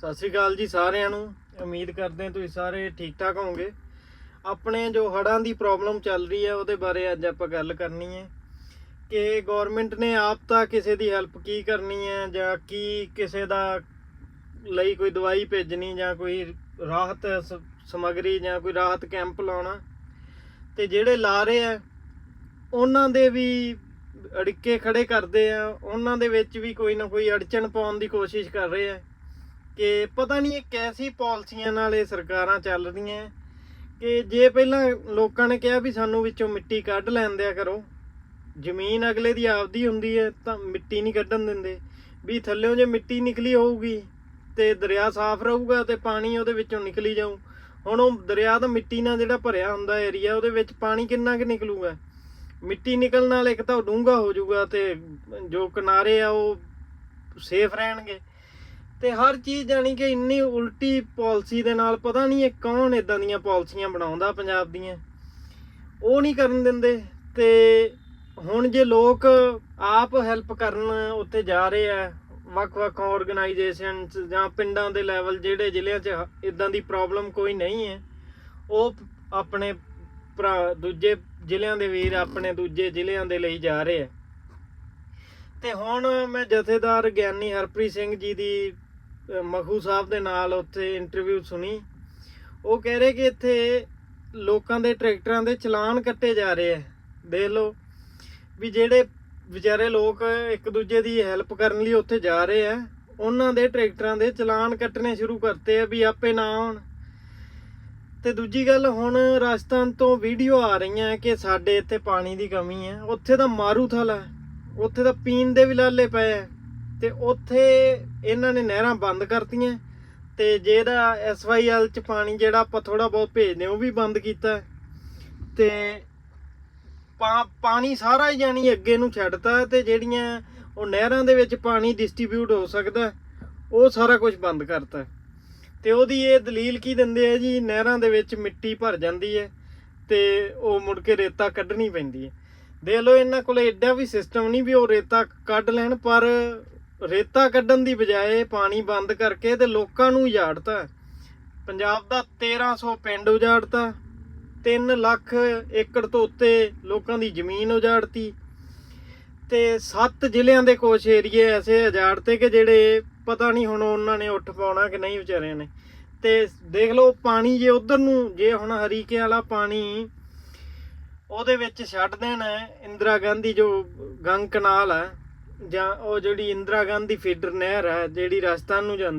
ਸਤਿ ਸ਼੍ਰੀ ਅਕਾਲ ਜੀ ਸਾਰਿਆਂ ਨੂੰ। ਉਮੀਦ ਕਰਦੇ ਹਾਂ ਤੁਸੀਂ ਸਾਰੇ ਠੀਕ ਠਾਕ ਹੋਵੋਗੇ। ਆਪਣੇ ਜੋ ਹੜ੍ਹਾਂ ਦੀ ਪ੍ਰੋਬਲਮ ਚੱਲ ਰਹੀ ਹੈ, ਉਹਦੇ ਬਾਰੇ ਅੱਜ ਆਪਾਂ ਗੱਲ ਕਰਨੀ ਹੈ। ਕਿ ਗਵਰਨਮੈਂਟ ਨੇ ਆਪ ਤਾਂ ਕਿਸੇ ਦੀ ਹੈਲਪ ਕੀ ਕਰਨੀ ਹੈ ਜਾਂ ਕੀ ਕਿਸੇ ਦਾ ਲਈ ਕੋਈ ਦਵਾਈ ਭੇਜਣੀ ਜਾਂ ਕੋਈ ਰਾਹਤ ਸ- ਸਮੱਗਰੀ ਜਾਂ ਕੋਈ ਰਾਹਤ ਕੈਂਪ ਲਾਉਣਾ। ਤੇ ਜਿਹੜੇ ਲਾ ਰਹੇ ਆ, ਉਹਨਾਂ ਦੇ ਵੀ ਅੜਿੱਕੇ ਖੜੇ ਕਰਦੇ ਆ, ਉਹਨਾਂ ਦੇ ਵਿੱਚ ਵੀ ਕੋਈ ਨਾ ਕੋਈ ਅੜਚਣ ਪਾਉਣ ਦੀ ਕੋਸ਼ਿਸ਼ ਕਰ ਰਹੇ ਆ। ਕਿ ਪਤਾ ਨਹੀਂ ਇਹ ਕੈਸੀ ਪਾਲਿਸੀਆਂ ਨਾਲ ਇਹ ਸਰਕਾਰਾਂ ਚੱਲ ਰਹੀਆਂ। ਕਿ ਜੇ ਪਹਿਲਾਂ ਲੋਕਾਂ ਨੇ ਕਿਹਾ ਵੀ ਸਾਨੂੰ ਵਿੱਚੋਂ ਮਿੱਟੀ ਕੱਢ ਲੈਣ ਦਿਆ ਕਰੋ, ਜ਼ਮੀਨ ਅਗਲੇ ਦੀ ਆਪਦੀ ਹੁੰਦੀ ਹੈ, ਤਾਂ ਮਿੱਟੀ ਨਹੀਂ ਕੱਢਣ ਦਿੰਦੇ। ਵੀ ਥੱਲਿਓਂ ਜੇ ਮਿੱਟੀ ਨਿਕਲੀ ਹੋਊਗੀ ਤੇ ਦਰਿਆ ਸਾਫ਼ ਰਹੂਗਾ ਤੇ ਪਾਣੀ ਉਹਦੇ ਵਿੱਚੋਂ ਨਿਕਲੀ ਜਾਊ। ਹੁਣ ਉਹ ਦਰਿਆ ਦਾ ਮਿੱਟੀ ਨਾਲ ਜਿਹੜਾ ਭਰਿਆ ਹੁੰਦਾ ਏਰੀਆ, ਉਹਦੇ ਵਿੱਚ ਪਾਣੀ ਕਿੰਨਾ ਕੁ ਨਿਕਲੂਗਾ? ਮਿੱਟੀ ਨਿਕਲਣ ਨਾਲ ਇੱਕ ਤਾਂ ਡੂੰਘਾ ਹੋ ਜਾਊਗਾ ਤੇ ਜੋ ਕਿਨਾਰੇ ਆ ਉਹ ਸੇਫ ਰਹਿਣਗੇ। ਤੇ ਹਰ ਚੀਜ਼ ਜਾਨੀ ਕਿ ਇੰਨੀ ਉਲਟੀ ਪਾਲਿਸੀ ਦੇ ਨਾਲ, ਪਤਾ ਨਹੀਂ ਇਹ ਕੌਣ ਇਦਾਂ ਦੀਆਂ ਪਾਲਿਸੀਆਂ ਬਣਾਉਂਦਾ ਪੰਜਾਬ ਦੀਆਂ। ਉਹ ਨਹੀਂ ਕਰਨ ਦਿੰਦੇ ਤੇ ਹੁਣ ਜੇ ਲੋਕ ਆਪ ਹੈਲਪ ਕਰਨ ਉੱਤੇ ਜਾ ਰਹੇ ਆ, ਵੱਖ-ਵੱਖ ਆਰਗੇਨਾਈਜੇਸ਼ਨਸ ਜਾਂ ਪਿੰਡਾਂ ਦੇ ਲੈਵਲ ਜਿਹੜੇ ਜ਼ਿਲ੍ਹਿਆਂ 'ਚ ਇਦਾਂ ਦੀ ਪ੍ਰੋਬਲਮ ਕੋਈ ਨਹੀਂ ਹੈ, ਉਹ ਆਪਣੇ ਭਰਾ ਦੂਜੇ ਜ਼ਿਲ੍ਹਿਆਂ ਦੇ ਵੀਰ ਆਪਣੇ ਦੂਜੇ ਜ਼ਿਲ੍ਹਿਆਂ ਦੇ ਲਈ ਜਾ ਰਹੇ ਆ। ਤੇ ਹੁਣ ਮੈਂ ਜਥੇਦਾਰ ਗਿਆਨੀ ਹਰਪ੍ਰੀਤ ਸਿੰਘ ਜੀ ਦੀ ਮਖੂ ਸਾਹਿਬ ਦੇ ਨਾਲ ਉੱਥੇ ਇੰਟਰਵਿਊ ਸੁਣੀ। ਉਹ ਕਹਿ ਰਹੇ ਕਿ ਇੱਥੇ ਲੋਕਾਂ ਦੇ ਟਰੈਕਟਰਾਂ ਦੇ ਚਲਾਨ ਕੱਟੇ ਜਾ ਰਹੇ ਆ। ਦੇਖ ਲਓ ਵੀ ਜਿਹੜੇ ਵਿਚਾਰੇ ਲੋਕ ਇੱਕ ਦੂਜੇ ਦੀ ਹੈਲਪ ਕਰਨ ਲਈ ਉੱਥੇ ਜਾ ਰਹੇ ਆ, ਉਹਨਾਂ ਦੇ ਟਰੈਕਟਰਾਂ ਦੇ ਚਲਾਨ ਕੱਟਣੇ ਸ਼ੁਰੂ ਕਰਤੇ ਆ ਵੀ ਆਪੇ ਨਾ ਆਉਣ। ਤੇ ਦੂਜੀ ਗੱਲ, ਹੁਣ ਰਾਜਸਥਾਨ ਤੋਂ ਵੀਡੀਓ ਆ ਰਹੀਆਂ ਕਿ ਸਾਡੇ ਇੱਥੇ ਪਾਣੀ ਦੀ ਕਮੀ ਹੈ ਉੱਥੇ ਤਾਂ ਮਾਰੂਥਲ ਹੈ ਉੱਥੇ ਤਾਂ ਪੀਣ ਦੇ ਵੀ ਲਾਲੇ ਪਏ ਆ। ਤੇ ਉੱਥੇ ਇਹਨਾਂ ਨੇ ਨਹਿਰਾਂ ਬੰਦ ਕਰਤੀਆਂ ਤੇ ਜਿਹੜਾ ਐਸਵਾਈਐਲ ਚ ਪਾਣੀ ਜਿਹੜਾ ਆਪਾਂ ਥੋੜਾ ਬਹੁਤ ਭੇਜਦੇ ਹਾਂ, ਉਹ ਵੀ ਬੰਦ ਕੀਤਾ। ਹੈ। ਤੇ ਪਾ- ਪਾਣੀ ਸਾਰਾ ਹੀ ਜਾਨੀ ਅੱਗੇ ਨੂੰ ਛੱਡਤਾ ਤੇ ਜਿਹੜੀਆਂ ਉਹ ਨਹਿਰਾਂ ਦੇ ਵਿੱਚ ਪਾਣੀ ਡਿਸਟ੍ਰੀਬਿਊਟ ਹੋ ਸਕਦਾ ਉਹ ਸਾਰਾ ਕੁਝ ਬੰਦ ਕਰਤਾ। ਤੇ ਉਹਦੀ ਇਹ ਦਲੀਲ ਕੀ ਦਿੰਦੇ ਆ ਜੀ? ਨਹਿਰਾਂ ਦੇ ਵਿੱਚ ਮਿੱਟੀ ਭਰ ਜਾਂਦੀ ਹੈ ਤੇ ਉਹ ਮੁੜ ਕੇ ਰੇਤਾ ਕੱਢਣੀ ਪੈਂਦੀ ਹੈ। ਦੇਖ ਲਓ ਇਹਨਾਂ ਕੋਲੇ ਐਡਾ ਵੀ ਸਿਸਟਮ ਨਹੀਂ ਵੀ ਉਹ ਰੇਤਾ ਕੱਢ ਲੈਣ ਪਰ ਰੇਤਾ ਕੱਢਣ ਦੀ ਬਜਾਏ ਪਾਣੀ ਬੰਦ ਕਰਕੇ ਤੇ ਲੋਕਾਂ ਨੂੰ ਉਜਾੜਤਾ। ਪੰਜਾਬ ਦਾ 1300 ਪਿੰਡ ਉਜਾੜਤਾ। 3 ਲੱਖ ਏਕੜ ਤੋਂ ਉੱਤੇ ਲੋਕਾਂ ਦੀ ਜ਼ਮੀਨ ਉਜਾੜਤੀ। ਤੇ 7 ਜ਼ਿਲ੍ਹਿਆਂ ਦੇ ਕੁਛ ਏਰੀਏ ਐਸੇ ਉਜਾੜਤੇ ਕਿ ਜਿਹੜੇ ਪਤਾ ਨਹੀਂ ਹੁਣ ਉਹਨਾਂ ਨੇ ਉੱਠ ਪਾਉਣਾ ਕਿ ਨਹੀਂ ਵਿਚਾਰਿਆਂ ਨੇ। ਤੇ ਦੇਖ ਲਓ ਪਾਣੀ ਜੇ ਉਧਰ ਨੂੰ, ਜੇ ਹੁਣ ਹਰੀਕੇ ਵਾਲਾ ਪਾਣੀ ਉਹਦੇ ਵਿੱਚ ਛੱਡ ਦੇਣਾ, ਇੰਦਰਾ ਗਾਂਧੀ ਜੋ ਗੰਗ ਕਨਾਲ ਹੈ ਜਾਂ ਉਹ ਜਿਹੜੀ ਇੰਦਰਾ ਗਾਂਧੀ ਫੀਡਰ ਨਹਿਰ ਹੈ ਜਿਹੜੀ ਰਾਜਸਥਾਨ ਨੂੰ ਜਾਂਦੀ